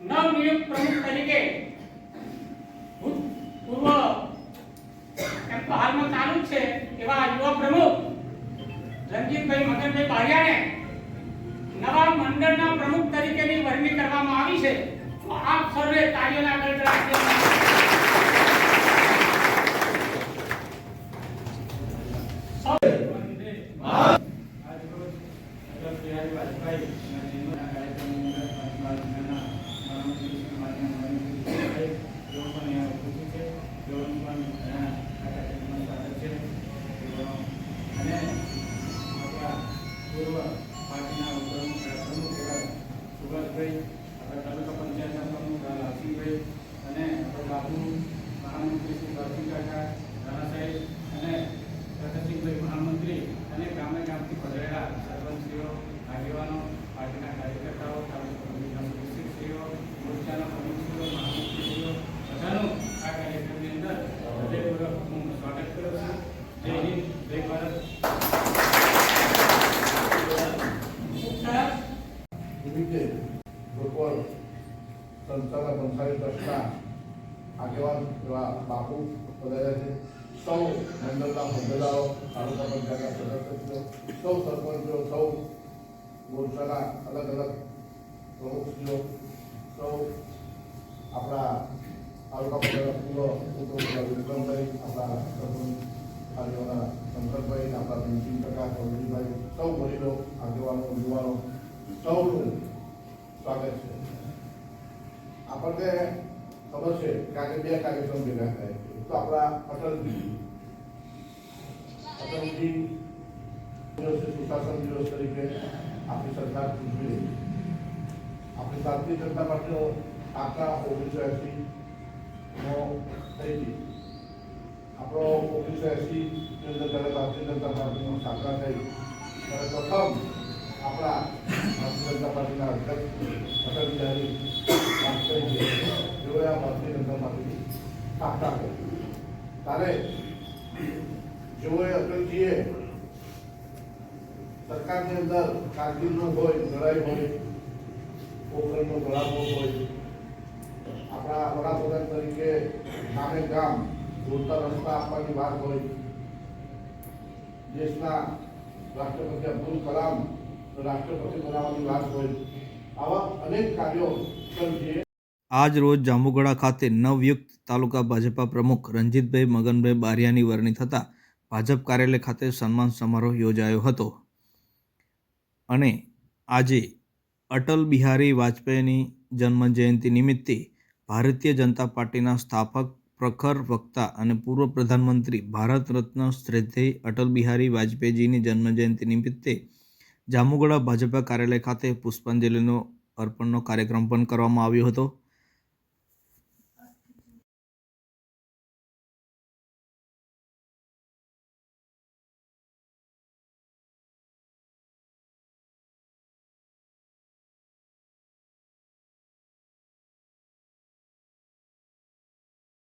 નવનિયુક્ત પ્રમુખ તરીકે ભૂતપૂર્વ એમ તો હાલમાં ચાલુ જ છે એવા યુવા પ્રમુખ રણજીતભાઈ મગનભાઈ બારિયાને નવા મંડળના પ્રમુખ તરીકેની વરણી કરવામાં આવી છે. તો આપ સર્વે તાળીઓના ગણગણાટથી સૌ આજરોજ અટલ બિહારી વાજપેયીના પૂર્વ પાર્ટીના ઉપપ્રમુખ પ્રમુખ એવા સુભાષભાઈ, આપણા તાલુકા પંચાયતના પ્રમુખ લાલસિંહભાઈ અને આપણા બાબુ મહામંત્રી શ્રી ભારતી કાકા રાણા સાહેબ અને પ્રગતિભાઈ મહામંત્રી અને ગામે ગામથી પધરેલા સરપંચશ્રીઓ આગેવાનો વિવિધ ભગવાન સંસ્થાના બંધારી ટ્રસ્ટના આગેવાન એવા બાપુ પધાર્યા છે સૌ મંડળના હોદ્દેદારો તાલુકા પંચાયતના સદસ્યો સૌ સરપંચો સૌ મોરચાના અલગ અલગ પ્રમુખશ્રીઓ સૌ આપણા તાલુકા પંચાયત પૂર્વ ઉપપ્રમુખ વિક્રમભાઈ આપણા સરપંચ આગેવાના શંકરભાઈ આપણા ભીમસિંહ કાકા ચૌધરીભાઈ સૌ વડીલો આગેવાનો યુવાનો સૌનું સ્વાગત છે આપણને ખબર છે કે આજે બે કાર્યક્રમ ભેગા થાય છે એક તો આપણા અટલજી અટલજી દિવસે સુશાસન દિવસ તરીકે આપણી સરકાર ઉજવી રહી છે આપણી ભારતીય જનતા પાર્ટીનો આપણા ઓગણીસો એસી નો થઈ હતી આપણો ઓગણીસો એસી ની અંદર જ્યારે ભારતીય જનતા પાર્ટીનો સ્થાપના થઈ ત્યારે પ્રથમ આપણા ભારતીય જનતા પાર્ટીના અધ્યક્ષ અટલ બિહારી વાજપેયીજી તેઓએ આ ભારતીય જનતા પાર્ટીની સ્થાપના કરી. ત્યારે જેઓએ અટલજીએ સરકારની અંદર કારગીલનો હોય, લડાઈ હોય પોખરણનો ગળાવો હોય, આપણા વડાપ્રધાન તરીકે ગામે ગામ જોતા રસ્તા આપવાની વાત હોય, દેશના રાષ્ટ્રપતિ અબ્દુલ કલામ આજ રોજ જાંબુગડા ખાતે નવયુક્ત તાલુકા ભાજપા પ્રમુખ રંજીતભાઈ મગનભાઈ બારિયાની વરણી થતાં ભાજપ કાર્યાલય ખાતે સન્માન સમારોહ યોજાયો હતો. અને આજે અટલ બિહારી વાજપેયીની જન્મજયંતિ નિમિત્તે ભારતીય જનતા પાર્ટીના સ્થાપક, પ્રખર વક્તા અને પૂર્વ પ્રધાનમંત્રી ભારત રત્ન શ્રદ્ધેય અટલ બિહારી વાજપેયીજીની જન્મજયંતિ નિમિત્તે જાંબુગડા ભાજપા કાર્યાલય ખાતે પુષ્પાંજલિનો અર્પણનો કાર્યક્રમ પણ કરવામાં આવ્યો હતો.